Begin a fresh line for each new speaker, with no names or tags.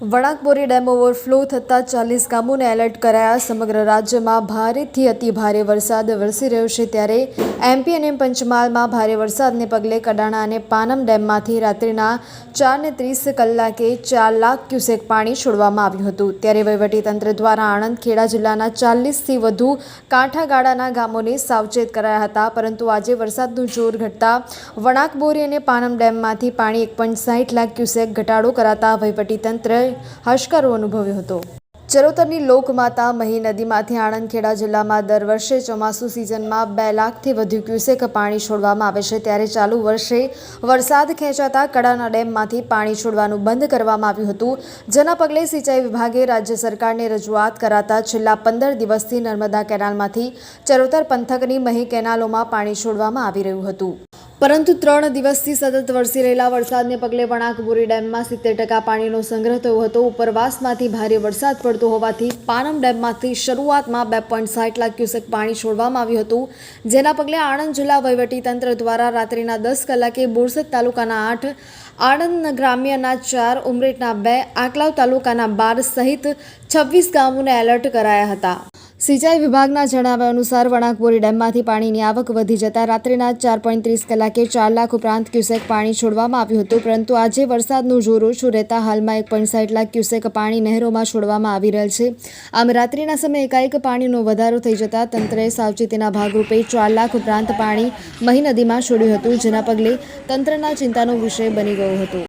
Wanakbori dam overflow થતાં ચાલીસ ગામોને એલર્ટ કરાયા. સમગ્ર રાજ્યમાં ભારેથી અતિ ભારે વરસાદ વરસી રહ્યો છે ત્યારે એમપી અને પંચમહાલમાં ભારે વરસાદને પગલે કડાણા અને પાનમ ડેમમાંથી રાત્રિના ચારને ત્રીસ કલાકે ચાર લાખ ક્યુસેક પાણી છોડવામાં આવ્યું હતું. ત્યારે વહીવટીતંત્ર દ્વારા આણંદ ખેડા જિલ્લાના ચાલીસથી વધુ કાંઠાગાળાના ગામોને સાવચેત કરાયા હતા. પરંતુ આજે વરસાદનું જોર ઘટતા વણાકબોરી અને પાનમ ડેમમાંથી પાણી એક લાખ ક્યુસેક ઘટાડો કરાતા વહીવટીતંત્રએ હાશકારો અનુભવ્યો હતો. ચરોતરની લોકમાતા મહી નદીમાંથી આણંદખેડા જિલ્લામાં દર વર્ષે ચોમાસુ સિઝનમાં બે લાખથી વધુ ક્યુસેક પાણી છોડવામાં આવે છે. ત્યારે ચાલુ વર્ષે વરસાદ ખેંચાતા કડાના ડેમમાંથી પાણી છોડવાનું બંધ કરવામાં આવ્યું હતું. જેના પગલે સિંચાઈ વિભાગે રાજ્ય સરકારને રજૂઆત કરાતા છેલ્લા પંદર દિવસથી નર્મદા કેનાલમાંથી ચરોતર પંથકની મહી કેનાલોમાં પાણી છોડવામાં આવી રહ્યું હતું. પરંતુ ત્રણ દિવસથી સતત વરસી રહેલા વરસાદને પગલે વણાકબોરી ડેમમાં સિત્તેર ટકા પાણીનો સંગ્રહ થયો હતો. ઉપરવાસમાંથી ભારે વરસાદ પડતો હોવાથી પાનમ ડેમમાંથી શરૂઆતમાં બે પોઈન્ટ સાઠ લાખ ક્યુસેક પાણી છોડવામાં આવ્યું હતું. જેના પગલે આણંદ જિલ્લા વહીવટીતંત્ર દ્વારા રાત્રિના દસ કલાકે બોરસદ તાલુકાના આઠ, આણંદ ગ્રામ્યના ચાર, ઉમરેઠના બે, આકલાવ તાલુકાના બાર સહિત છવ્વીસ ગામોને એલર્ટ કરાયા હતા. સિંચાઈ વિભાગના જણાવ્યા અનુસાર વણાકબોરી ડેમમાંથી પાણીની આવક વધી જતા રાત્રિના ચાર પોઈન્ટ ત્રીસ કલાકે ચાર લાખ ઉપરાંત ક્યુસેક પાણી છોડવામાં આવ્યું હતું, પરંતુ આજે વરસાદનું જોર ઓછું રહેતા હાલમાં એક પોઈન્ટ સાઠ લાખ ક્યુસેક પાણી નહેરોમાં છોડવામાં આવી રહેલ છે. આમ રાત્રિના સમયે એકાએક પાણીનો વધારો થઈ જતા તંત્રએ સાવચેતીના ભાગરૂપે ચાર લાખ ઉપરાંત પાણી મહી નદીમાં છોડ્યું હતું, જેના પગલે તંત્રના ચિંતાનો વિષય બની ગયો હતો.